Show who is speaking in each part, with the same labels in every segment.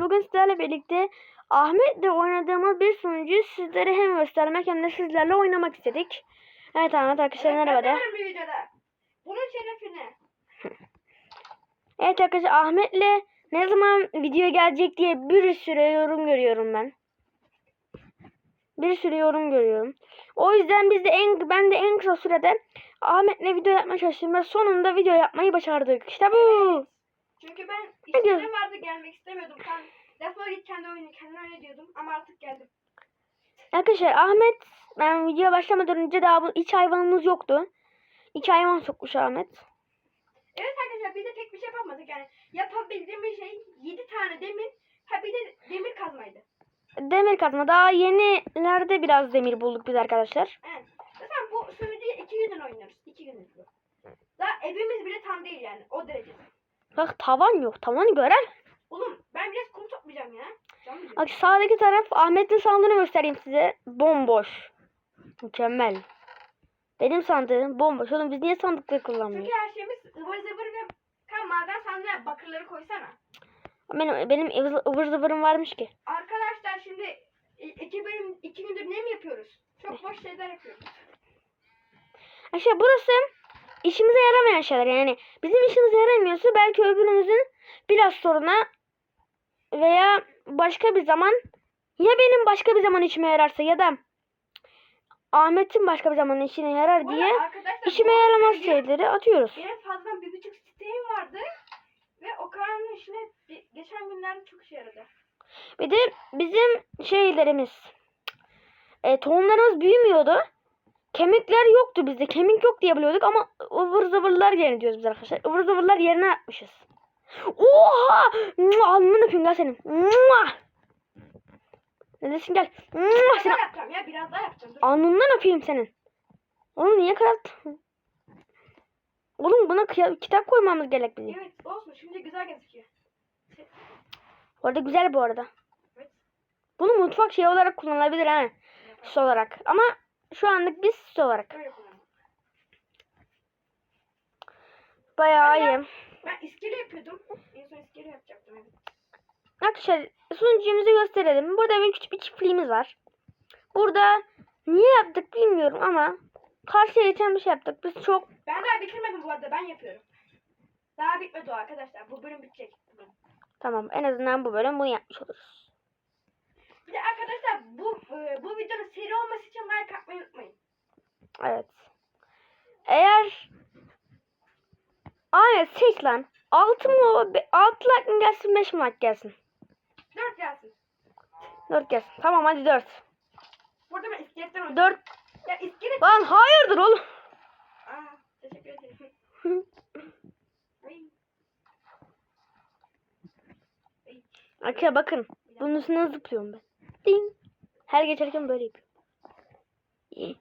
Speaker 1: arkadaşlar bugün sizlerle birlikte Ahmet'le oynadığımız bir sunucuyu sizlere hem göstermek hem de sizlerle oynamak istedik. Evet Ahmet arkadaşlar merhaba de.
Speaker 2: Bunun şerefine.
Speaker 1: Evet arkadaşlar Ahmet'le ne zaman video gelecek diye bir sürü yorum görüyorum ben. Bir sürü yorum görüyorum. O yüzden biz de en ben de en kısa sürede Ahmet'le video yapmaya çalıştım ve sonunda video yapmayı başardık. İşte bu.
Speaker 2: Çünkü ben işlerim vardı gelmek istemiyordum. Ben defol git kendi oyunu kendin oyna diyordum ama artık geldim.
Speaker 1: Arkadaşlar Ahmet ben videoya başlamadan önce daha bu iç hayvanımız yoktu. İç hayvan sokmuş Ahmet.
Speaker 2: Evet arkadaşlar biz de pek bir şey yapamadık yani. Yapabildiğim bir şey 7 tane demir ha bir de demir kazmaydı.
Speaker 1: Demir kazma. Daha yenilerde biraz demir bulduk biz arkadaşlar.
Speaker 2: Evet. Zaten bu sunucuyu 2 günden oynuyoruz. 2 gündür bu. Daha evimiz bile tam değil yani o derece.
Speaker 1: Bak tavan yok. Tavanı gören.
Speaker 2: Oğlum ben biraz kum toplayacağım ya.
Speaker 1: Bak sağdaki taraf Ahmet'in sandığını göstereyim size. Bomboş. Mükemmel. Benim sandığım bomboş. Oğlum biz niye sandıkları kullanmıyoruz?
Speaker 2: Çünkü her şeyimiz ıvır zıvır ve kan maden sandığa bakırları koysana.
Speaker 1: Benim, benim ıvır, ıvır zıvırım varmış ki.
Speaker 2: Arkadaşlar şimdi i- iki bölüm iki gündür ne mi yapıyoruz? Çok boş şeyler yapıyoruz.
Speaker 1: Aşağı burası işimize yaramayan şeyler yani. Bizim işimize yaramıyorsa belki öbürümüzün biraz sonra veya başka bir zaman ya benim başka bir zaman işime yararsa ya da Ahmet'in başka bir zaman işine yarar diye işime yaramaz şeyleri atıyoruz.
Speaker 2: Benim fazladan bir buçuk siteğim vardı. Ve o kanalın işine geçen günlerde çok işe yaradı.
Speaker 1: Bir de bizim şeylerimiz e, tohumlarımız büyümüyordu. Kemikler yoktu bizde. Kemik yok diye biliyorduk ama ıvır zıvırlar yerine diyoruz biz arkadaşlar. Ivır zıvırlar yerine atmışız. Oha! Alnını öpeyim gel senin. Neredesin gel.
Speaker 2: Biraz daha yapacağım ya biraz daha yapacağım. Dur.
Speaker 1: alnından öpeyim senin. Oğlum niye kırattın? Oğlum buna kitap koymamız gerek bizim.
Speaker 2: Evet olsun şimdi güzel gözüküyor.
Speaker 1: Bu arada güzel bu arada.
Speaker 2: Evet.
Speaker 1: Bunu mutfak şey olarak kullanılabilir ha. Süs olarak. Ama şu anlık biz süs olarak. Bayağı
Speaker 2: Ben-
Speaker 1: iyi.
Speaker 2: Ben iskele yapıyordum. En son iskele yapacaktım evet.
Speaker 1: Arkadaşlar sunucumuzu gösterelim. Burada bir küçük bir çiftliğimiz var. Burada niye yaptık bilmiyorum ama karşıya geçen bir şey yaptık. Biz çok
Speaker 2: Ben daha bitirmedim bu arada ben yapıyorum. Daha bitmedi o arkadaşlar. Bu bölüm bitecek.
Speaker 1: Tamam en azından bu bölüm bunu yapmış oluruz.
Speaker 2: Bir de arkadaşlar bu e, bu videonun seri olması için like atmayı unutmayın.
Speaker 1: Evet. Eğer Aynen seç lan. 6 mı? 6 like mı gelsin 5 mi like gelsin?
Speaker 2: 4 gelsin.
Speaker 1: 4 gelsin. Tamam hadi 4.
Speaker 2: Burada ben iskeletten oynayacağım.
Speaker 1: 4.
Speaker 2: Ya iskelet.
Speaker 1: Lan hayırdır oğlum.
Speaker 2: Aa, teşekkür ederim. Ay. Ay.
Speaker 1: Arkadaşlar bakın. Bunun üstüne zıplıyorum ben. Ding. Her geçerken böyle yapıyorum.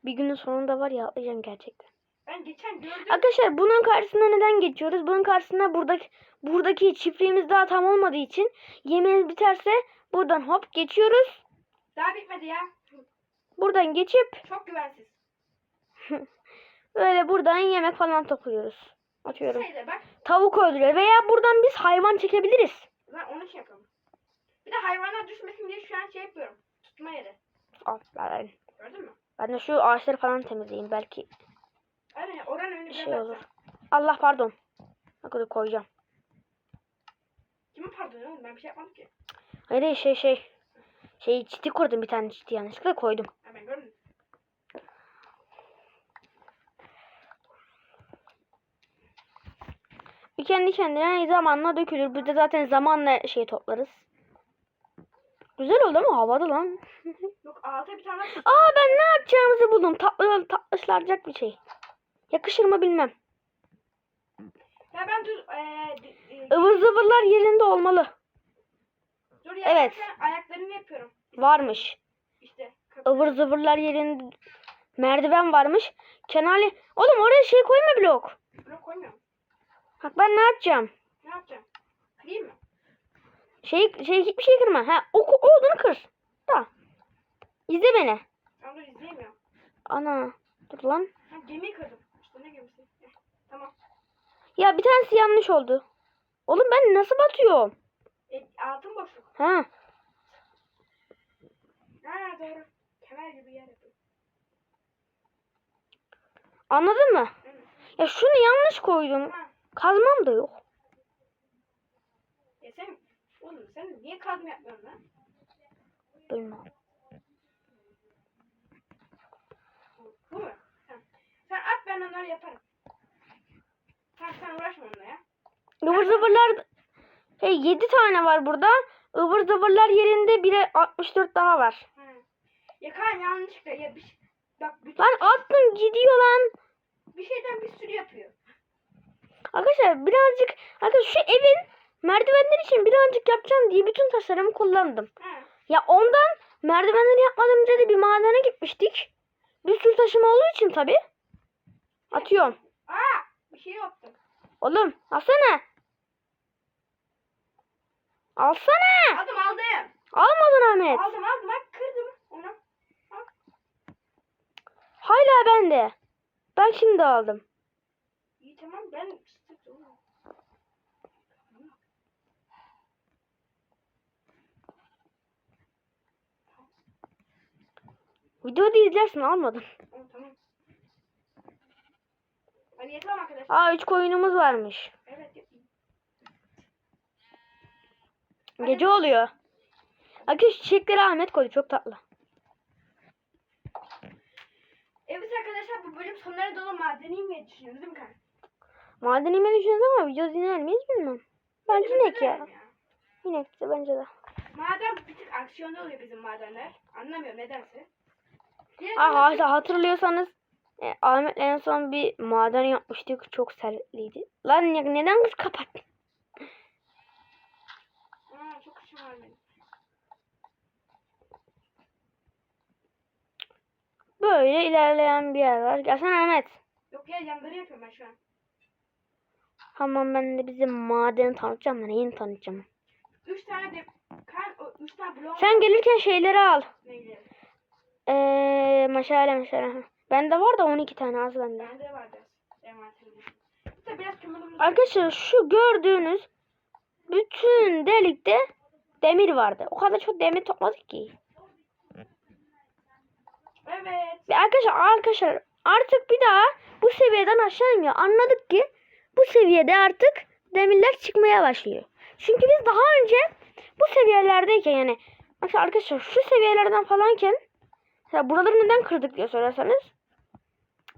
Speaker 1: Bir günün sonunda var ya atlayacağım gerçekten.
Speaker 2: Ben geçen gördüm.
Speaker 1: Arkadaşlar bunun karşısına neden geçiyoruz? Bunun karşısına buradaki buradaki çiftliğimiz daha tam olmadığı için yemeğimiz biterse buradan hop geçiyoruz.
Speaker 2: Daha bitmedi ya.
Speaker 1: Buradan geçip
Speaker 2: Çok güvensiz.
Speaker 1: böyle buradan yemek falan topluyoruz. Atıyorum.
Speaker 2: Şeyde bak.
Speaker 1: Tavuk öldürüyor veya buradan biz hayvan çekebiliriz.
Speaker 2: Ben onu şey yapalım. Bir de hayvanlar düşmesin diye şu an şey yapıyorum. Tutma yeri.
Speaker 1: Aferin.
Speaker 2: Gördün mü?
Speaker 1: Ben de şu ağaçları falan temizleyeyim belki
Speaker 2: Aynen oranın önünü biraz
Speaker 1: şey
Speaker 2: açsam.
Speaker 1: olur. Allah pardon. Bak oraya koyacağım.
Speaker 2: Kimin pardon oğlum ben bir şey yapmadım ki.
Speaker 1: Hayır şey şey. Şey çiti kurdum bir tane çiti yanlışlıkla koydum.
Speaker 2: Ha ben gördüm.
Speaker 1: Bir kendi kendine zamanla dökülür. De zaten zamanla şey toplarız. Güzel oldu ama havada lan.
Speaker 2: Yok alta bir tane
Speaker 1: Aa ben ne yapacağımızı buldum. Tatlı tatlışlaracak bir şey. Yakışır mı bilmem.
Speaker 2: Ya ben dur eee d- e,
Speaker 1: Ivır zıvırlar yerinde olmalı.
Speaker 2: dur ya
Speaker 1: Evet.
Speaker 2: ben ayaklarını yapıyorum.
Speaker 1: Varmış.
Speaker 2: İşte. kapı-
Speaker 1: Ivır zıvırlar yerinde merdiven varmış. Kenarlı. Oğlum oraya şey koyma blok.
Speaker 2: Blok koymuyorum.
Speaker 1: Bak ben ne yapacağım?
Speaker 2: Ne yapacağım? Kırayım mı?
Speaker 1: Şey şey hiçbir şey kırma. Ha o, o odunu kır. Da. İzle beni.
Speaker 2: Ben dur izleyemiyorum.
Speaker 1: Ana. Dur lan.
Speaker 2: Ha gemiyi kırdım. İşte ne gemisi? Eh, tamam.
Speaker 1: Ya bir tanesi yanlış oldu. Oğlum ben nasıl batıyorum?
Speaker 2: E, altın boşluk.
Speaker 1: Ha.
Speaker 2: Ha doğru. Kemer gibi yer yapıyor.
Speaker 1: Anladın mı?
Speaker 2: Evet.
Speaker 1: Ya şunu yanlış koydum.
Speaker 2: Ha.
Speaker 1: Kazmam da yok.
Speaker 2: Ya sen oğlum sen niye kazma yapmıyorsun lan?
Speaker 1: Bilmem.
Speaker 2: Bu mu? Tamam. Sen at ben onları yaparım. Tamam sen uğraşma onunla ya.
Speaker 1: Ivır zıvırlar hey 7 tane var burada. Ivır zıvırlar yerinde bire 64 daha var.
Speaker 2: Ha. Ya kan yanlışlıkla ya bir şey, bak bütün,
Speaker 1: Lan attın gidiyor lan.
Speaker 2: bir şeyden bir sürü yapıyor.
Speaker 1: Arkadaşlar birazcık arkadaşlar şu evin merdivenler için birazcık yapacağım diye bütün taşlarımı kullandım.
Speaker 2: Ha.
Speaker 1: Ya ondan merdivenleri yapmadan önce de bir madene gitmiştik. Bir sürü taşım olduğu için tabi. Atıyorum.
Speaker 2: Bir şey yaptım.
Speaker 1: Oğlum alsana. Alsana.
Speaker 2: Aldım aldım.
Speaker 1: Almadın Ahmet.
Speaker 2: Aldım aldım bak kırdım onu.
Speaker 1: Hala bende. Ben şimdi aldım.
Speaker 2: İyi tamam ben
Speaker 1: Videoda izlersin almadım.
Speaker 2: Tamam tamam. Hadi yatalım arkadaşlar.
Speaker 1: Aa 3 koyunumuz varmış.
Speaker 2: Evet yapayım.
Speaker 1: Gece oluyor. Arkadaşlar çiçekleri Ahmet koydu çok tatlı.
Speaker 2: Evet arkadaşlar bu bölüm sonlara dolu madeniyim diye düşünüyoruz değil mi kan?
Speaker 1: Maden inmeyi düşünüyoruz ama video dinler miyiz bilmem. Bence inek ya.
Speaker 2: Bilmiyorum
Speaker 1: İnek de bence de.
Speaker 2: Maden bir tık aksiyonda oluyor bizim madenler. Anlamıyorum nedense. Diğer
Speaker 1: Aa,
Speaker 2: türlü-
Speaker 1: ha- hatırlıyorsanız e, Ahmet en son bir maden yapmıştık. Çok sertliydi. Lan ya, neden kız kapattın?
Speaker 2: Aa, çok benim.
Speaker 1: Böyle ilerleyen bir yer var. Gelsene Ahmet.
Speaker 2: Yok ya yanları yapıyorum ben şu an.
Speaker 1: Tamam ben de bize madeni tanıtacağım da neyini tanıtacağım.
Speaker 2: Üç tane de kan üç tane blok
Speaker 1: Sen gelirken şeyleri al.
Speaker 2: neydi?
Speaker 1: Eee meşale meşale. Bende var da 12 tane az bende.
Speaker 2: Bende kömürümüz
Speaker 1: Arkadaşlar şu gördüğünüz bütün delikte demir vardı. O kadar çok demir topladık ki.
Speaker 2: Evet.
Speaker 1: Ve arkadaşlar arkadaşlar artık bir daha bu seviyeden aşağı inmiyor. Anladık ki bu seviyede artık demirler çıkmaya başlıyor. Çünkü biz daha önce bu seviyelerdeyken yani arkadaşlar şu seviyelerden falanken mesela buraları neden kırdık diye sorarsanız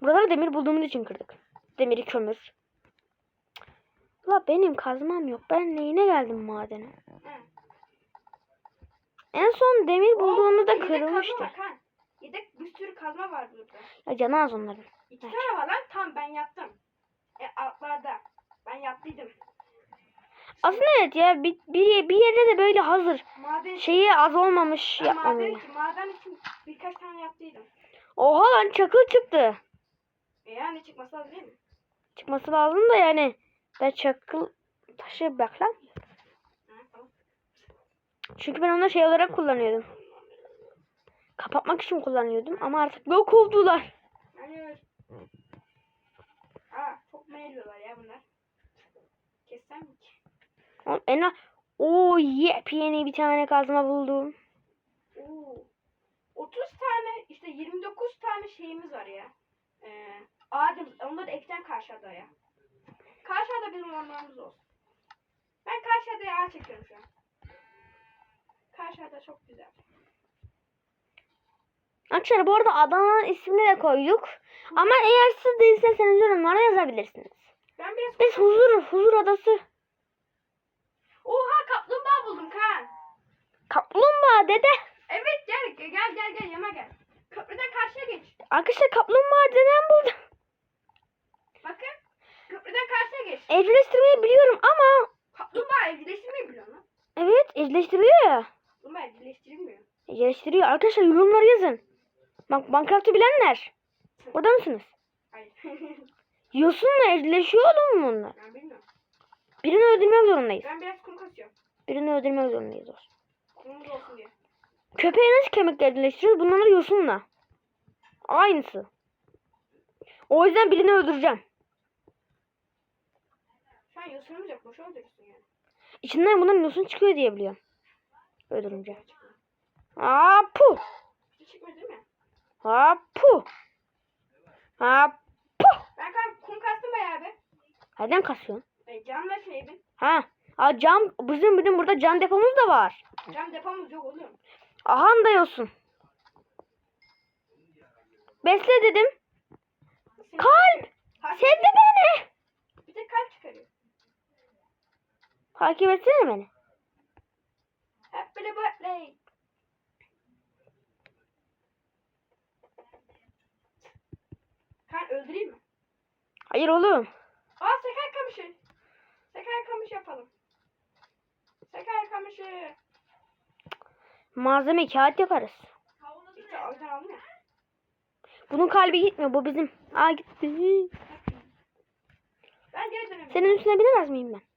Speaker 1: buraları demir bulduğumuz için kırdık. Demiri kömür. La benim kazmam yok. Ben neyine geldim madene? En son demir bulduğumuzda kırılmıştı.
Speaker 2: Yedek bir sürü kazma var burada.
Speaker 1: Ya canı az onların.
Speaker 2: İki tane var lan. Tam ben yaptım. E altlarda. Ben yaptıydım.
Speaker 1: Aslında evet ya bir, bir, bir yerde de böyle hazır
Speaker 2: Maden
Speaker 1: şeyi az olmamış
Speaker 2: ben maden, maden için birkaç tane yaptıydım.
Speaker 1: Oha lan çakıl çıktı.
Speaker 2: E yani çıkması lazım değil mi?
Speaker 1: Çıkması lazım da yani. Ben çakıl taşı bak lan.
Speaker 2: Ha, tamam.
Speaker 1: Çünkü ben onu şey olarak kullanıyordum. Kapatmak için kullanıyordum ama artık yok oldular.
Speaker 2: Hayır. Aa çok meyliyorlar ya bunlar. Kessem mi ki?
Speaker 1: O- En o yepyeni bir tane kazma buldum.
Speaker 2: Oo. 30 tane işte 29 tane şeyimiz var ya. Ee, ağacımız. Onları ekten karşıda ya. Karşıda bizim ormanımız olsun. Ben karşıda ağaç çekiyorum şu an. Karşıda çok güzel.
Speaker 1: Arkadaşlar bu arada Adana'nın ismini de koyduk. Ama eğer siz de isterseniz yorumlara yazabilirsiniz.
Speaker 2: Ben biraz
Speaker 1: Biz huzur, huzur adası.
Speaker 2: Oha kaplumbağa buldum kan.
Speaker 1: Kaplumbağa dede.
Speaker 2: Evet gel gel gel gel, yana gel. Köprüden karşıya geç.
Speaker 1: Arkadaşlar kaplumbağa dedem buldum.
Speaker 2: Bakın. Köprüden karşıya geç.
Speaker 1: Evcilleştirmeyi biliyorum ama
Speaker 2: Kaplumbağa evcilleştirmeyi biliyor lan.
Speaker 1: evet evcilleştiriyor ya.
Speaker 2: Kaplumbağa evcilleştirilmiyor.
Speaker 1: Evcilleştiriyor. Arkadaşlar yorumlara yazın. Bak Minecraft'ı bilenler. Orada mısınız?
Speaker 2: Hayır.
Speaker 1: Yosunla evcilleşiyor oğlum bunlar.
Speaker 2: ben bilmiyorum.
Speaker 1: Birini öldürmek zorundayız.
Speaker 2: Ben biraz kum kasıyorum.
Speaker 1: Birini öldürmek zorundayız.
Speaker 2: Kumumuz olsun diye.
Speaker 1: Köpeği nasıl kemikle evcilleştiriyoruz? Bunları yosunla. Aynısı. O yüzden birini öldüreceğim.
Speaker 2: An yosunumuz yok. Boşa öldürürsün yani.
Speaker 1: içinden bunların yosun çıkıyor diye biliyorum. Öldürünce. Aa pu.
Speaker 2: Hiç çıkmıyor değil mi?
Speaker 1: Ha pu. Ha pu.
Speaker 2: Ben kanka kum kastım bayağı bir.
Speaker 1: Nereden kasıyorsun?
Speaker 2: E, camla şey bir.
Speaker 1: Ha. Aa cam bizim bizim burada cam depomuz da var.
Speaker 2: Cam depomuz yok oğlum.
Speaker 1: Aha da yosun. Besle dedim. Kalp. Sevdi beni.
Speaker 2: Bir tek kalp çıkarıyor.
Speaker 1: Takip etsene beni.
Speaker 2: Böyle böyle. Kan öldüreyim mi?
Speaker 1: Hayır oğlum.
Speaker 2: Aa seker kamışı. Seker kamış yapalım. Seker kamışı.
Speaker 1: Malzeme kağıt yaparız.
Speaker 2: İşte o yüzden aldım ya.
Speaker 1: Bunun kalbi gitmiyor. Bu bizim. Aa gitti.
Speaker 2: Ben geri.
Speaker 1: Senin üstüne binemez miyim ben?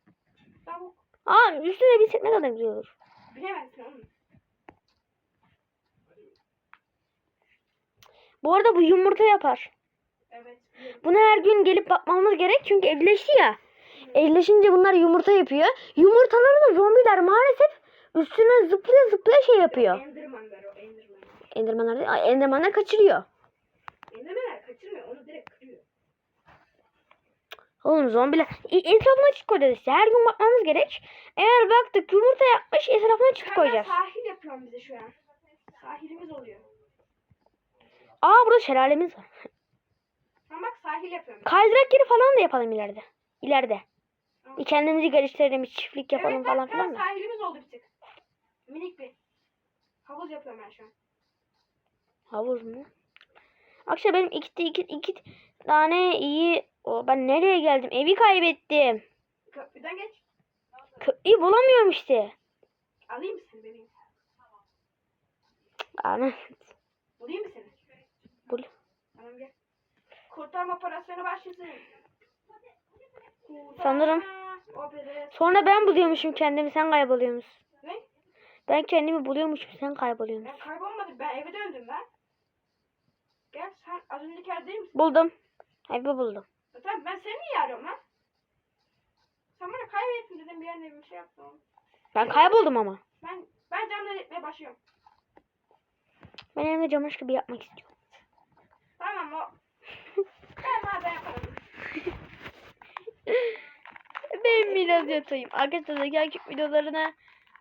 Speaker 2: Tavuk.
Speaker 1: Aa üstüne binsek ne kadar güzel olur.
Speaker 2: Bilemezsin.
Speaker 1: Bu arada bu yumurta yapar.
Speaker 2: Evet.
Speaker 1: Buna her gün gelip bakmamız gerek çünkü evleşti ya. Evleşince bunlar yumurta yapıyor. Yumurtaları da zombiler maalesef üstüne zıplaya zıplaya şey yapıyor.
Speaker 2: Endermanlar o Enderman.
Speaker 1: Endermanlar Endermanlar kaçırıyor.
Speaker 2: Endermanlar kaçırmıyor onu direkt kırıyor.
Speaker 1: Oğlum zombiler. E, etrafına çift koyacağız işte. Her gün bakmamız gerek. Eğer baktık yumurta yapmış etrafına çift
Speaker 2: Kanka
Speaker 1: koyacağız.
Speaker 2: sahil yapıyorum bize şu an. Sahilimiz oluyor.
Speaker 1: Aa burada şelalemiz var.
Speaker 2: Ama bak sahil yapıyorum.
Speaker 1: Kaydırak yeri falan da yapalım ileride. İleride. Bir kendimizi geliştirelim, bir çiftlik yapalım
Speaker 2: evet,
Speaker 1: falan filan da.
Speaker 2: sahilimiz oldu bir tık. Minik bir. Havuz yapıyorum ben şu an.
Speaker 1: Havuz mu? Akşam benim iki, iki, iki tane iyi... O, ben nereye geldim? Evi kaybettim.
Speaker 2: Köprüden geç.
Speaker 1: Köprüyü bulamıyorum işte.
Speaker 2: Alayım mı seni bebeğim?
Speaker 1: Ana.
Speaker 2: Bulayım mı seni?
Speaker 1: Bul.
Speaker 2: Tamam gel. Kurtarma operasyonu başlasın.
Speaker 1: Sanırım. Sonra ben buluyormuşum kendimi, sen kayboluyormuşsun.
Speaker 2: Ne?
Speaker 1: Ben kendimi buluyormuşum, sen
Speaker 2: Ben
Speaker 1: kayboluyormuşsun.
Speaker 2: kaybolmadım. Ben eve döndüm ben. Gel sen az önceki yerde değil misin?
Speaker 1: Buldum. Evi buldum.
Speaker 2: Zaten ben seni niye arıyorum lan? Sen bana kaybettin dedim bir yerine bir şey yaptım.
Speaker 1: Ben kayboldum ama.
Speaker 2: Ben ben camdan etmeye başlıyorum.
Speaker 1: Ben evde camış gibi yapmak istiyorum.
Speaker 2: Tamam o. ben madem yaparım.
Speaker 1: Ben biraz yatayım. Arkadaşlar gerçek videolarını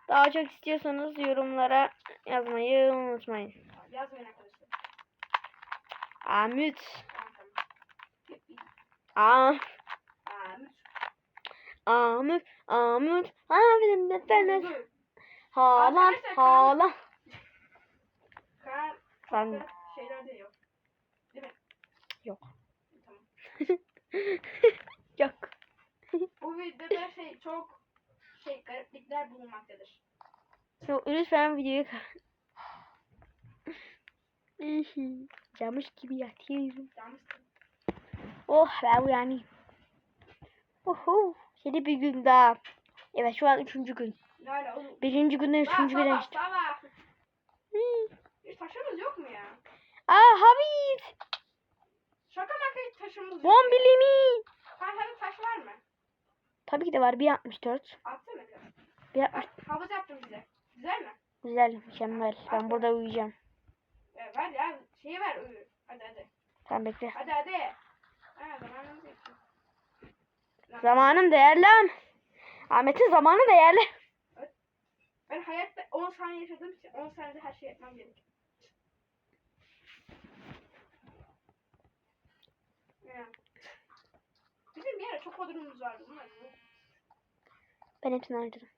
Speaker 1: daha çok istiyorsanız yorumlara yazmayı unutmayın.
Speaker 2: Yazmayın arkadaşlar.
Speaker 1: Amüt. Aa. Amüt. Nefenet.
Speaker 2: Dur.
Speaker 1: Haaland.
Speaker 2: Arkadaşlar,
Speaker 1: Haaland.
Speaker 2: Kaan
Speaker 1: Sen
Speaker 2: şeyler de yok. Değil mi?
Speaker 1: yok.
Speaker 2: Tamam.
Speaker 1: yok.
Speaker 2: Bu videoda şey çok şey gariplikler bulunmaktadır.
Speaker 1: Yok lütfen videoyu Camış gibi yatıyorum.
Speaker 2: Yanlış.
Speaker 1: Oh ben uyanayım. Oho. Yeni bir gün daha. Evet şu an üçüncü gün.
Speaker 2: Oğlum?
Speaker 1: Birinci günden üçüncü güne geçtim.
Speaker 2: sabah.
Speaker 1: Hmm.
Speaker 2: Bir taşımız yok mu ya?
Speaker 1: Aa Habib.
Speaker 2: Şaka maka hiç taşımız yok.
Speaker 1: Bombilimi.
Speaker 2: Kanka taş var mı?
Speaker 1: Tabii ki de var. 1.64.
Speaker 2: Atsana kız.
Speaker 1: 1.60.
Speaker 2: Bak havuz yaptım bize. Güzel mi?
Speaker 1: Güzel, mükemmel. Ben burada uyuyacağım.
Speaker 2: Ya ver ya şeyi ver uyu. Hadi hadi.
Speaker 1: Sen bekle.
Speaker 2: Hadi hadi.
Speaker 1: Zamanım değerli. Ahmet'in zamanı değerli.
Speaker 2: Ben hayatta 10 saniye yaşadığım için 10 saniyede her şey yapmam gerek. Bizim bir ara çok odunumuz vardı. Bunlar.
Speaker 1: Ben hepsini harcadım.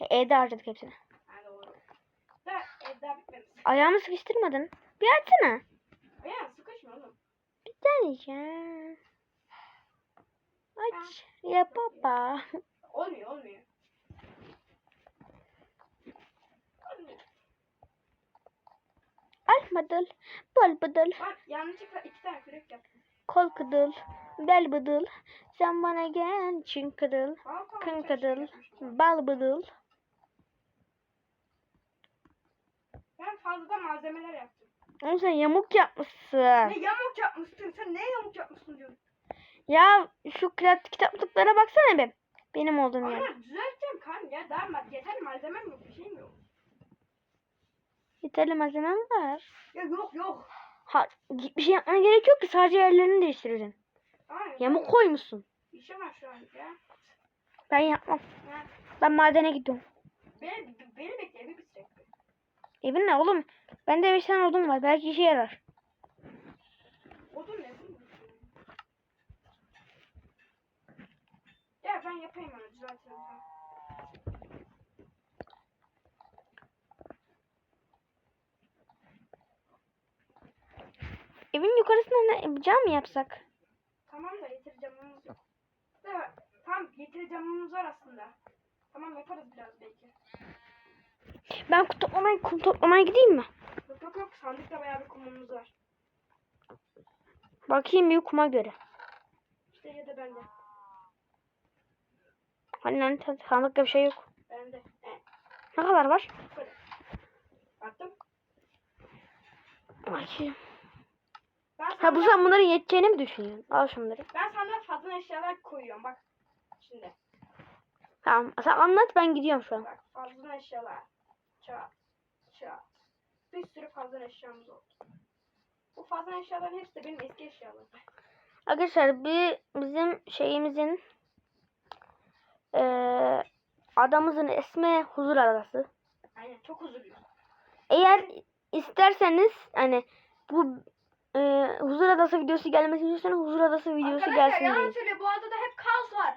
Speaker 1: E, evde harcadık hepsini.
Speaker 2: Ha doğru. Da evde bitmemiş.
Speaker 1: Ayağımı sıkıştırmadın. Bir açsana.
Speaker 2: Ya sıkışma oğlum.
Speaker 1: Deneyeceğim. Aç. Ya baba.
Speaker 2: Olmuyor olmuyor.
Speaker 1: Al bıdıl. Bol bıdıl.
Speaker 2: Bak yanlışlıkla iki tane kürek yaptım.
Speaker 1: Kol kıdıl. Bel bıdıl. Sen bana gel. Çin kıdıl. Kın
Speaker 2: şey
Speaker 1: kıdıl. Bal bıdıl.
Speaker 2: Ben fazla malzemeler yaptım.
Speaker 1: Oğlum sen yamuk yapmışsın.
Speaker 2: Ne yamuk yapmışsın? Sen ne yamuk yapmışsın diyorum.
Speaker 1: Ya şu kıraat kitaplıklara baksana bir. Benim olduğum yer.
Speaker 2: Ama düzelteceğim kan ya. Ma- yeterli malzemem yok. Bir şeyim yok.
Speaker 1: Yeterli malzemem var.
Speaker 2: Ya yok yok.
Speaker 1: Ha, bir şey yapmana gerek yok ki sadece yerlerini değiştireceksin.
Speaker 2: Aynen.
Speaker 1: Yamuk koymuşsun.
Speaker 2: İşim var şu an ya.
Speaker 1: Ben yapmam.
Speaker 2: Ha.
Speaker 1: Ben madene gidiyorum.
Speaker 2: Beni, beni bekle evi bitirecek.
Speaker 1: Evin ne oğlum? Bende 5 tane odun var. Belki işe yarar.
Speaker 2: Odun ne? Ya ben yapayım onu düzeltirim.
Speaker 1: Evin yukarısına ne, cam mı yapsak?
Speaker 2: Tamam da yeter camımız yok. Tamam yeter camımız var aslında. Tamam yaparız biraz belki.
Speaker 1: Ben kum toplamaya, kum toplamaya gideyim mi?
Speaker 2: Yok yok yok sandıkta bayağı bir kumumuz var.
Speaker 1: Bakayım bir kuma göre.
Speaker 2: İşte ya da bende.
Speaker 1: Hani lan sandıkta bir şey yok.
Speaker 2: Bende. E,
Speaker 1: Ne kadar var?
Speaker 2: böyle. Attım.
Speaker 1: Bakayım. Ha bu sen bunların yeteceğini mi düşünüyorsun? Al şunları.
Speaker 2: ben sandığa fazla eşyalar koyuyorum bak. Şimdi.
Speaker 1: Tamam sen anlat ben gidiyorum şu an.
Speaker 2: Bak fazla eşyalar. Çat. Çat. Bir sürü fazla eşyamız oldu. Bu fazla eşyaların hepsi de benim eski eşyalarım.
Speaker 1: Arkadaşlar bir bizim şeyimizin eee adamımızın ismi Huzur Adası.
Speaker 2: Aynen çok huzurluyum.
Speaker 1: Eğer isterseniz hani bu eee Huzur Adası videosu gelmesini istiyorsanız Huzur Adası videosu
Speaker 2: Arkadaşlar
Speaker 1: gelsin
Speaker 2: yalan
Speaker 1: diye.
Speaker 2: söylüyor bu adada hep kaos var.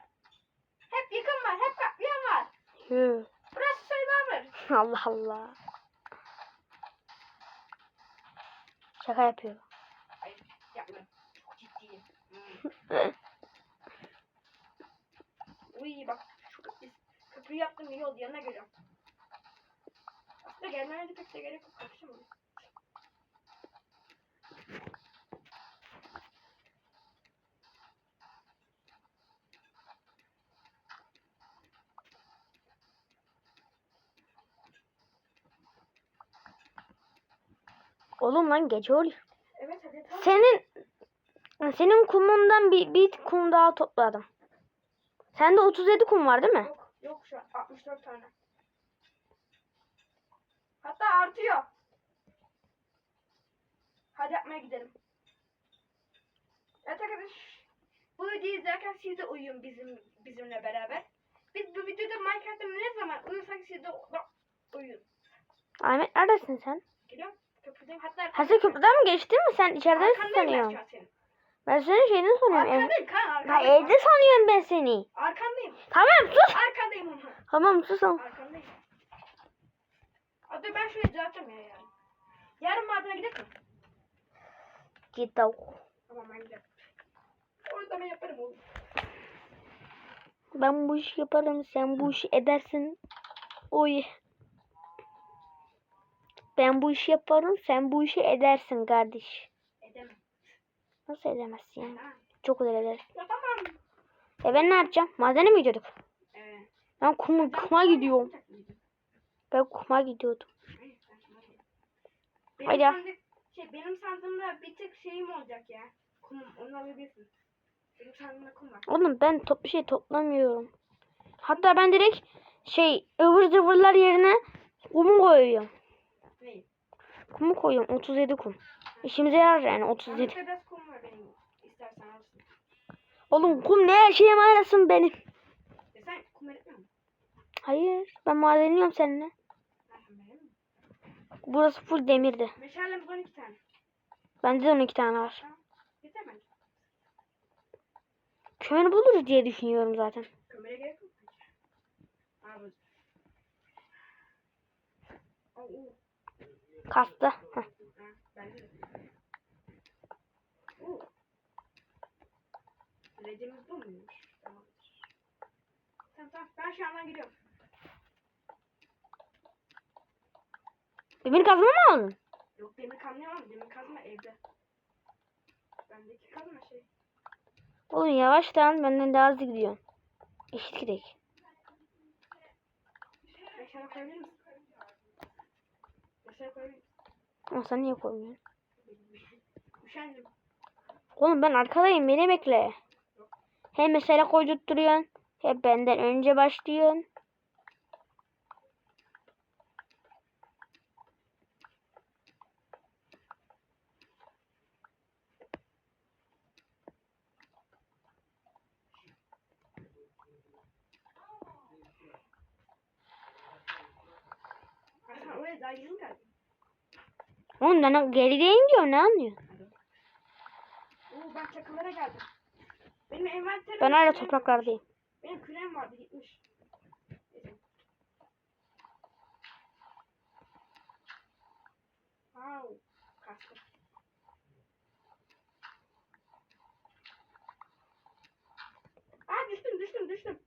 Speaker 2: Yıkım var, hep katliam var.
Speaker 1: Hı.
Speaker 2: Burası Survivor.
Speaker 1: Allah Allah. Şaka yapıyorum.
Speaker 2: Hayır yapmıyorum. Çok ciddiyim. Uy bak şu köprü, köprüyü yaptım iyi oldu yanına geliyorum. Aslında gelmene de pek de gerek yok. Karışamadım.
Speaker 1: Oğlum lan gece oluyor.
Speaker 2: Evet hadi tamam.
Speaker 1: Senin senin kumundan bir, bir kum daha topladım. Sende 37 kum var değil mi?
Speaker 2: Yok yok şu an 64 tane. Hatta artıyor. Hadi yapmaya gidelim. Evet arkadaş. Bu videoyu izlerken siz de uyuyun bizim bizimle beraber. Biz bu videoda Minecraft'ta ne zaman uyursak siz de uyuyun.
Speaker 1: Ahmet neredesin sen? Ha sen köprüden mi geçtin mi? Sen içeride misin
Speaker 2: arkandayım ben senin
Speaker 1: şeyini sanıyorum.
Speaker 2: Arkandayım kan
Speaker 1: Ha,
Speaker 2: arkandayım.
Speaker 1: evde sanıyorum ben seni.
Speaker 2: Arkandayım.
Speaker 1: Tamam sus.
Speaker 2: Arkandayım ama.
Speaker 1: Tamam sus ama.
Speaker 2: Arkandayım. Hadi ben şurayı düzelteceğim ya yarın. Yarın madene gidelim mi?
Speaker 1: Git al.
Speaker 2: Tamam ben giderim. Orada ben yaparım oğlum.
Speaker 1: Ben bu işi yaparım. Sen bu işi edersin. Oy. Ben bu işi yaparım. Sen bu işi edersin kardeş.
Speaker 2: Edemem.
Speaker 1: Nasıl edemezsin yani?
Speaker 2: Ha.
Speaker 1: Çok güzel eder.
Speaker 2: Ya tamam.
Speaker 1: E ben ne yapacağım? Madene mi gidiyorduk?
Speaker 2: Evet.
Speaker 1: Ben kuma, kuma gidiyorum. Ben kuma gidiyordum.
Speaker 2: Benim
Speaker 1: Haydi
Speaker 2: sandık, şey, benim sandığımda bir tık şeyim olacak ya. Kumum. Onu alabilirsin. Benim sandığımda kum var.
Speaker 1: Oğlum ben top bir şey toplamıyorum. Hatta ben direkt şey ıvır zıvırlar yerine kumu koyuyorum. Kumu koyuyorum. 37 kum. İşimize yarar yani 37.
Speaker 2: Sandıkta biraz kum var benim. İstersen alırsın.
Speaker 1: Oğlum kum ne şeye arasın benim.
Speaker 2: E sen kum eritmiyor musun?
Speaker 1: Hayır ben madenliyorum seninle. Burası full demirdi.
Speaker 2: Meşalemiz 12 tane.
Speaker 1: Bende de 12 tane var.
Speaker 2: Yeter.
Speaker 1: Kömür buluruz diye düşünüyorum zaten.
Speaker 2: Kömüre gerek yok. Abi. Oo.
Speaker 1: Kastı. Heh.
Speaker 2: Bu muymuş? Tamam. Tamam tamam. Ben şu andan gidiyorum.
Speaker 1: Demir kazma mı aldın?
Speaker 2: Yok demir kamyon demir kazma evde. Bendeki kazma şey.
Speaker 1: Oğlum yavaştan benden daha hızlı gidiyorsun. Eşit gidelim.
Speaker 2: Aşağı koyabilir misin? Aşağı?
Speaker 1: Ama sen niye koymuyorsun?
Speaker 2: Üşendim.
Speaker 1: Oğlum ben arkadayım beni bekle. Hem mesela koydurtturuyorsun Hep benden önce başlıyorsun.
Speaker 2: Geldin?
Speaker 1: Oğlum ben gerideyim diyor ne anlıyorsun?
Speaker 2: Oo ben çakıllara geldim. Benim envanterim...
Speaker 1: Ben hala topraklardayım.
Speaker 2: Benim kürem vardı gitmiş. Neyse. Wow. Kastım. Aa düştüm düştüm düştüm.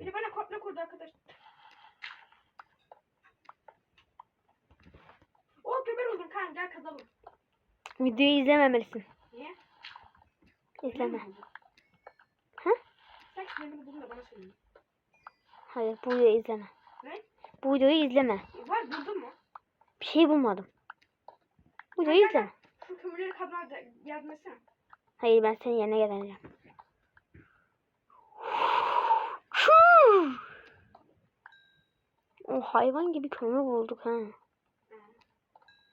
Speaker 2: Biri bana kopya kurdu arkadaş. O köber oldun kan gel kazalım.
Speaker 1: Videoyu izlememelisin.
Speaker 2: Niye?
Speaker 1: İzleme. Ha?
Speaker 2: Sen bana.
Speaker 1: Hayır bu videoyu izleme.
Speaker 2: Ne?
Speaker 1: Bu videoyu izleme.
Speaker 2: Var buldun mu?
Speaker 1: Bir şey bulmadım. Bu videoyu izleme.
Speaker 2: Şu kömürleri yardım etsene.
Speaker 1: Hayır ben senin yerine geleceğim. O hayvan gibi kömür bulduk ha.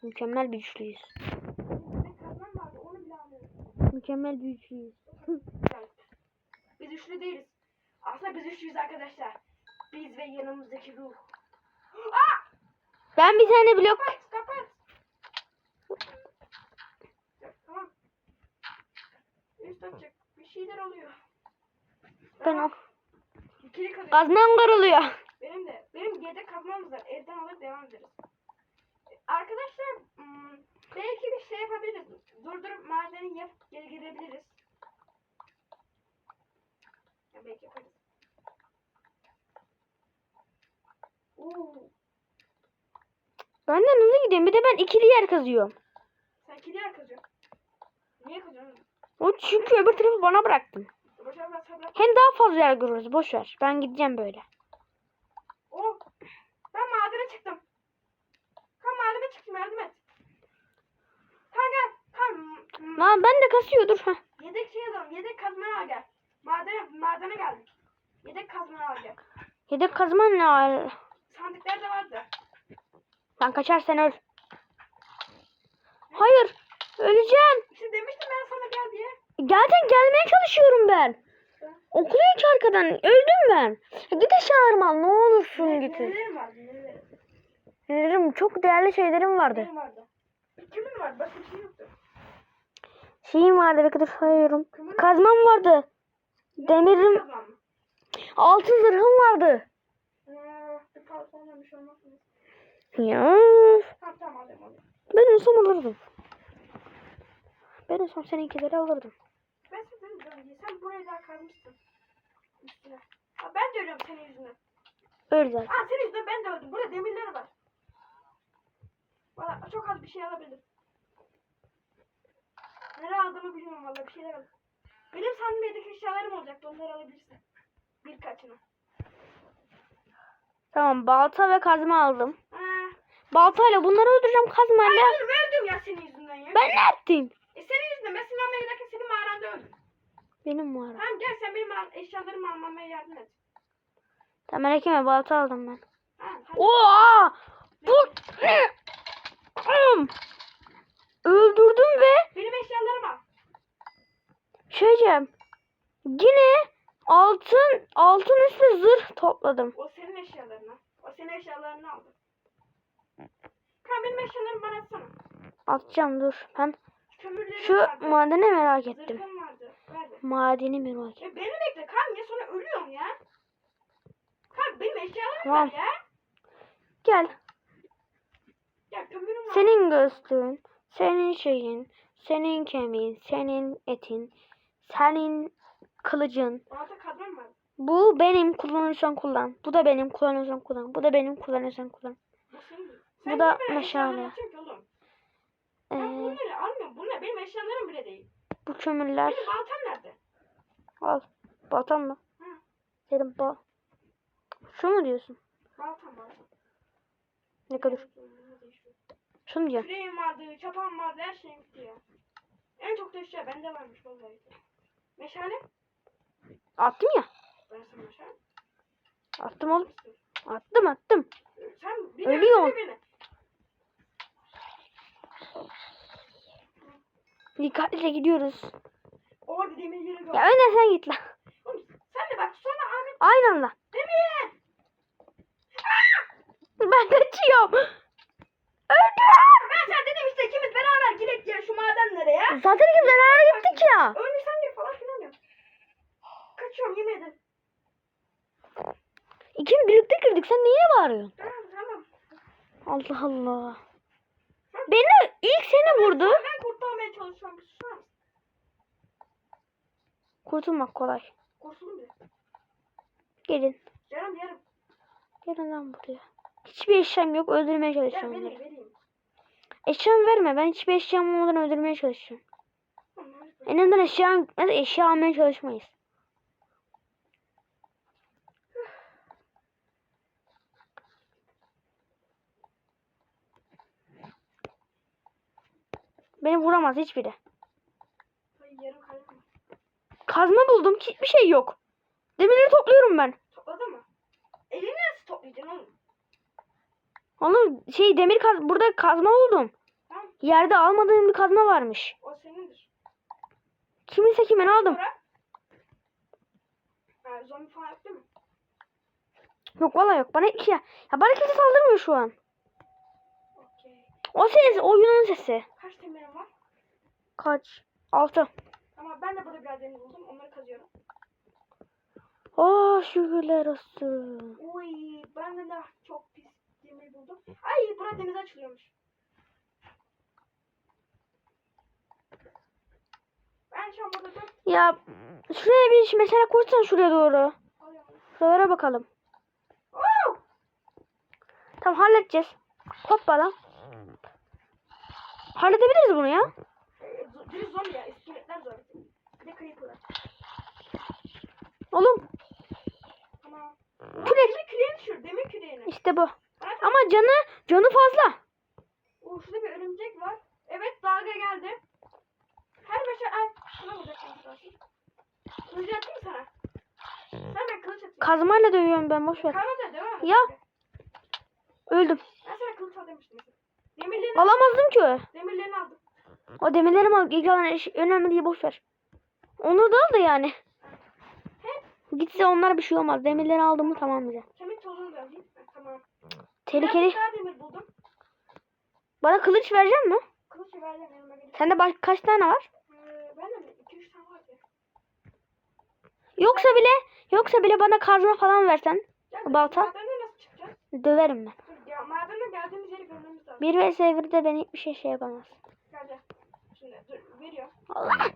Speaker 1: Mükemmel bir güçlüyüz.
Speaker 2: Benim kazmam vardı onu bile alıyorum.
Speaker 1: Mükemmel bir güçlüyüz.
Speaker 2: Güzel. Biz üçlü değiliz. Aslında biz üçlüyüz arkadaşlar. Biz ve yanımızdaki ruh. Aa!
Speaker 1: Ben bir tane blok
Speaker 2: Kapat kapat. Tamam. Üst açık. Bir şeyler oluyor.
Speaker 1: ben o
Speaker 2: İkili
Speaker 1: kazmam kırılıyor.
Speaker 2: Benim de. Benim yedek kazmamız var. Evden alır devam ederiz. Arkadaşlar hmm, belki bir şey yapabiliriz. Durdurup madeni yapıp geri gelebiliriz. Ya belki yaparız. Oo,
Speaker 1: Benden hızlı gidiyorum. Bir de ben ikili yer kazıyorum.
Speaker 2: sen kili yer kazıyorsun. Niye kazıyorsun?
Speaker 1: O çünkü öbür tarafı bana bıraktım.
Speaker 2: Boşver ben sabır.
Speaker 1: Hem daha fazla yer görürüz. Boş ver. Ben gideceğim böyle.
Speaker 2: Oo, ben madene çıktım. Kan madene çıktım yardım et. Kan gel. Kan. hmm,
Speaker 1: Lan ben de kasıyor dur. Heh.
Speaker 2: Yedek şey alalım. Yedek kazmaya al gel. Madene, madene geldik. Yedek kazmaya gel.
Speaker 1: Yedek kazman ne al?
Speaker 2: Sandıklarda vardı.
Speaker 1: Sen kaçarsan öl. Hayır. Öleceğim.
Speaker 2: İşte demiştim ben sana gel diye.
Speaker 1: Zaten gelmeye çalışıyorum ben. Okuyor ki arkadan. Öldüm ben. Git aşağı ne olursun git.
Speaker 2: Nelerim vardı nelerim.
Speaker 1: Nelerim çok değerli şeylerim vardı.
Speaker 2: Nelerim vardı. Kimin vardı? Başka bir şey yoktu.
Speaker 1: Şeyim vardı bir kadar sayıyorum. Kazmam vardı. Demirim, altın zırhım vardı.
Speaker 2: Şey?
Speaker 1: Ya ben olsam alırdım. Ben olsam seninkileri alırdım.
Speaker 2: Ben. Sen burayı daha. Üstüne. Aa, ben de ölüyorum senin yüzünden.
Speaker 1: Öl zaten.
Speaker 2: Aa senin yüzünden ben de öldüm. Burada demirler var. Valla çok az bir şey alabilirim. Nereye aldığımı bilmiyorum valla bir şeyler aldım. Benim sandıktaki eşyalarım olacaktı onları alabilirsin. Birkaçını.
Speaker 1: Tamam balta ve kazma aldım.
Speaker 2: Ha.
Speaker 1: Baltayla bunları öldüreceğim
Speaker 2: Ay
Speaker 1: kazmayla.
Speaker 2: oğlum öldüm ya senin yüzünden ya.
Speaker 1: Ben ne yaptım?
Speaker 2: E senin yüzünden ben almaya giderken senin mağaranda öldüm.
Speaker 1: Benim var.
Speaker 2: Tamam gel sen benim al- eşyalarımı almamaya yardım et.
Speaker 1: Tamam merak etme balta aldım ben.
Speaker 2: Ha, hadi.
Speaker 1: Oha! Bu ne? Am! Öldürdüm ve
Speaker 2: Benim eşyalarımı al.
Speaker 1: şey diyeceğim. Yine altın altın üstü zırh topladım.
Speaker 2: O senin eşyalarını. O senin eşyalarını aldı. Kan benim eşyalarımı bana atsana.
Speaker 1: Atacağım dur. Ben şu
Speaker 2: vardı.
Speaker 1: madeni merak ettim.
Speaker 2: Vardı. Verdi.
Speaker 1: Madeni merak ettim.
Speaker 2: E beni bekle kan niye sonra ölüyorum ya. Kan benim eşyalarım
Speaker 1: Tamam.
Speaker 2: var ya.
Speaker 1: Gel. Senin göğsün, senin şeyin, senin kemiğin, senin etin, senin kılıcın. Bu benim kullanırsan kullan. Bu da benim kullanırsan kullan. Bu da benim kullanırsan kullan.
Speaker 2: Bu Sen
Speaker 1: da meşale. Ee,
Speaker 2: Ben bunları almıyorum. Bunlar benim eşyalarım bile değil.
Speaker 1: bu kömürler.
Speaker 2: Benim baltam nerede?
Speaker 1: Al. Baltan mı?
Speaker 2: Hı.
Speaker 1: Senin bal. Şu mu diyorsun?
Speaker 2: Baltam baltam.
Speaker 1: Ne kadar? Mu diyorsun?
Speaker 2: Küreğim vardı, çapam vardı, her şeyim bitti ya. En çok da eşya bende varmış vallahi. Meşale?
Speaker 1: Attım ya.
Speaker 2: Ben sana aşağı.
Speaker 1: Attım oğlum. Attım attım.
Speaker 2: Sen bir
Speaker 1: Ölüyor.
Speaker 2: beni.
Speaker 1: Dikkatlice gidiyoruz.
Speaker 2: Orada demir yeri gör.
Speaker 1: Ya önden sen git lan.
Speaker 2: Oğlum, sen de bak sonra Ahmet
Speaker 1: Aynı anda.
Speaker 2: demir.
Speaker 1: Ben kaçıyorum. Öldüm.
Speaker 2: Ben sen dedim işte ikimiz beraber gidelim ya şu madenlere ya.
Speaker 1: Zaten ikimiz beraber gittik ya.
Speaker 2: Önce sen gir falan filan diyor. Kaçıyorum yemin ederim.
Speaker 1: İkimiz birlikte girdik. Sen niye bağırıyorsun?
Speaker 2: Tamam tamam.
Speaker 1: Allah Allah. Beni ilk seni vurdu.
Speaker 2: Ben kurtarmaya çalışıyorum.
Speaker 1: Kurtulmak kolay.
Speaker 2: Kurtuldum bile.
Speaker 1: Gelin.
Speaker 2: Canım yarım.
Speaker 1: Gelin lan buraya. Hiçbir eşyam yok. Öldürmeye çalışıyorum
Speaker 2: vereyim
Speaker 1: onları.
Speaker 2: vereyim.
Speaker 1: Eşyamı verme. Ben hiçbir eşyam olmadan öldürmeye çalışıyorum. En azından eşya, eşya almaya çalışmayız. Beni vuramaz hiçbiri. Kazma buldum. Hiçbir şey yok. Demirleri topluyorum ben.
Speaker 2: Topladın mı? Elini nasıl toplayacaksın oğlum?
Speaker 1: Oğlum şey demir kaz burada kazma buldum.
Speaker 2: Tamam
Speaker 1: Yerde almadığım bir kazma varmış.
Speaker 2: o senindir.
Speaker 1: Kiminse kimin aldım.
Speaker 2: Ha, zombi falan değil mi?
Speaker 1: Yok valla yok. Bana iki ya. Ya bana kimse saldırmıyor şu an.
Speaker 2: Okey.
Speaker 1: O ses oyunun sesi.
Speaker 2: Kaç demirim var?
Speaker 1: Kaç? Altı.
Speaker 2: Ama ben de burada biraz demir buldum. Onları kazıyorum.
Speaker 1: Oh şükürler olsun.
Speaker 2: Uy ben de daha çok buldum. Ay burada deniz açılıyormuş. Ben şu an burada dört
Speaker 1: Ya şuraya bir mesela koysan şuraya doğru. Şuralara bakalım.
Speaker 2: Oo!
Speaker 1: Tamam halledeceğiz. Hoppala. Halledebiliriz bunu ya.
Speaker 2: Ee, zo- Biri zombi ya. iskeletler zor. Bir de creeper'lar.
Speaker 1: Oğlum
Speaker 2: Tamam.
Speaker 1: Kürek.
Speaker 2: Demir küreğini düşür. Demir küreğini.
Speaker 1: işte bu. Ama canı canı fazla.
Speaker 2: Oo, şurada bir örümcek var. Evet dalga geldi. Her beşer ay. Şuna vuracak. Kılıcı atayım sana. Sen ben kılıç atayım.
Speaker 1: Kazmayla dövüyorum ben boş ver.
Speaker 2: Değil mi?
Speaker 1: Ya. Öldüm.
Speaker 2: Ben sana kılıç al demiştim. Demirlerini,
Speaker 1: Alamazdım ki.
Speaker 2: demirlerini aldım.
Speaker 1: O demirlerimi al. İlk alan iş- önemli değil boş ver. Onu da al da yani. Gitse onlar bir şey olmaz. Demirleri aldım mı tamam bize.
Speaker 2: Kemik tozunu da alayım. Tamam.
Speaker 1: Tehlikeli.
Speaker 2: Biraz daha demir buldum.
Speaker 1: Bana kılıç verecek mi?
Speaker 2: Kılıç vereceğim yanıma gelip.
Speaker 1: Sende baş, kaç tane var?
Speaker 2: Ee, ben de mi? 2-3 tane var ya.
Speaker 1: Yoksa bile yoksa bile bana kazma falan versen
Speaker 2: Gel,
Speaker 1: Balta?
Speaker 2: Madene nasıl çıkacağız?
Speaker 1: döverim ben.
Speaker 2: Dur ya madene geldiğimiz yeri görmemiz lazım.
Speaker 1: Bir vs 1'de beni hiçbir şey şey yapamaz.
Speaker 2: Gel gel. Şimdi dur veriyor.
Speaker 1: Allah.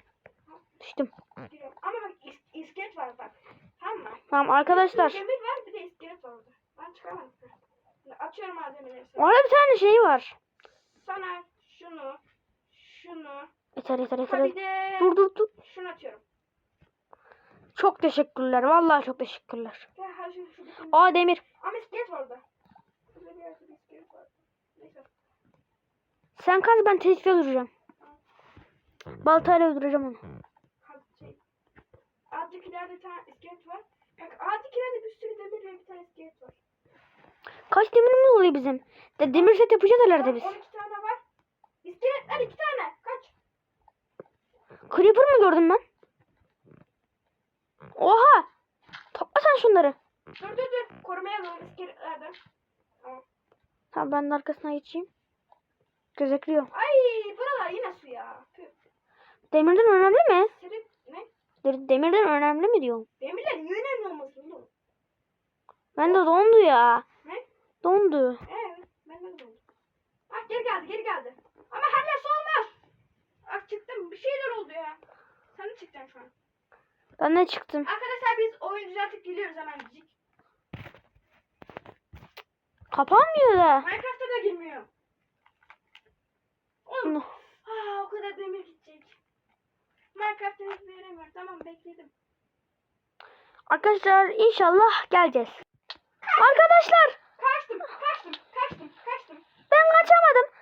Speaker 1: Düştüm.
Speaker 2: Giriyor. Ama bak is iskelet var bak. Tamam mı?
Speaker 1: Tamam arkadaşlar.
Speaker 2: Demir var bir de iskelet var orada. Ben çıkamadım. Şimdi açıyorum malzemeleri sana.
Speaker 1: Orada bir tane şey var.
Speaker 2: Sana şunu, şunu,
Speaker 1: Yeter yeter yeter.
Speaker 2: bir de
Speaker 1: Dur dur dur.
Speaker 2: şunu atıyorum.
Speaker 1: Çok teşekkürler. Vallahi çok teşekkürler.
Speaker 2: Şey şu bütün.
Speaker 1: Aa demir.
Speaker 2: Ama iskelet var orada.
Speaker 1: Sen kaz ben tetikte duracağım. Baltayla öldüreceğim onu.
Speaker 2: Hadi şey. Azıcık ileride bir tane iskelet var. Bak azıcık ileride bir sürü demir ve bir tane iskelet var.
Speaker 1: Kaç demirimiz oluyor bizim? De demir set yapacağız herhalde biz.
Speaker 2: Bak, 12 tane var. İskeletler 2 tane. Kaç?
Speaker 1: Creeper mı gördüm ben? Oha! Topla sen şunları.
Speaker 2: Dur dur dur. Korumaya alalım iskeletlerden. Tamam.
Speaker 1: Tamam ben de arkasına geçeyim. Gözekliyor.
Speaker 2: Ay buralar yine su ya. Tüh.
Speaker 1: Demirden önemli mi?
Speaker 2: Senin ne?
Speaker 1: De- Demirden önemli mi diyorum.
Speaker 2: Demirler niye önemli olmasın?
Speaker 1: Ben de dondu ya. Dondu.
Speaker 2: Evet. Ben de öyle Ah geri geldi geri geldi. Ama her yer olmaz. Ah çıktım. Bir şeyler oldu ya. Sen de çıkacaksın şu an.
Speaker 1: Ben de çıktım.
Speaker 2: Arkadaşlar biz oyun düzeltip geliyoruz hemen.
Speaker 1: Kapanmıyor da.
Speaker 2: Minecraft'a da girmiyor. Oğlum.
Speaker 1: No.
Speaker 2: Aa o kadar demir gidecek. Minecraft'ta hiç veremiyor. Tamam bekledim.
Speaker 1: Arkadaşlar inşallah geleceğiz. Arkadaşlar Kaçtım, kaçtım, kaçtım, kaçtım. Ben kaçamadım.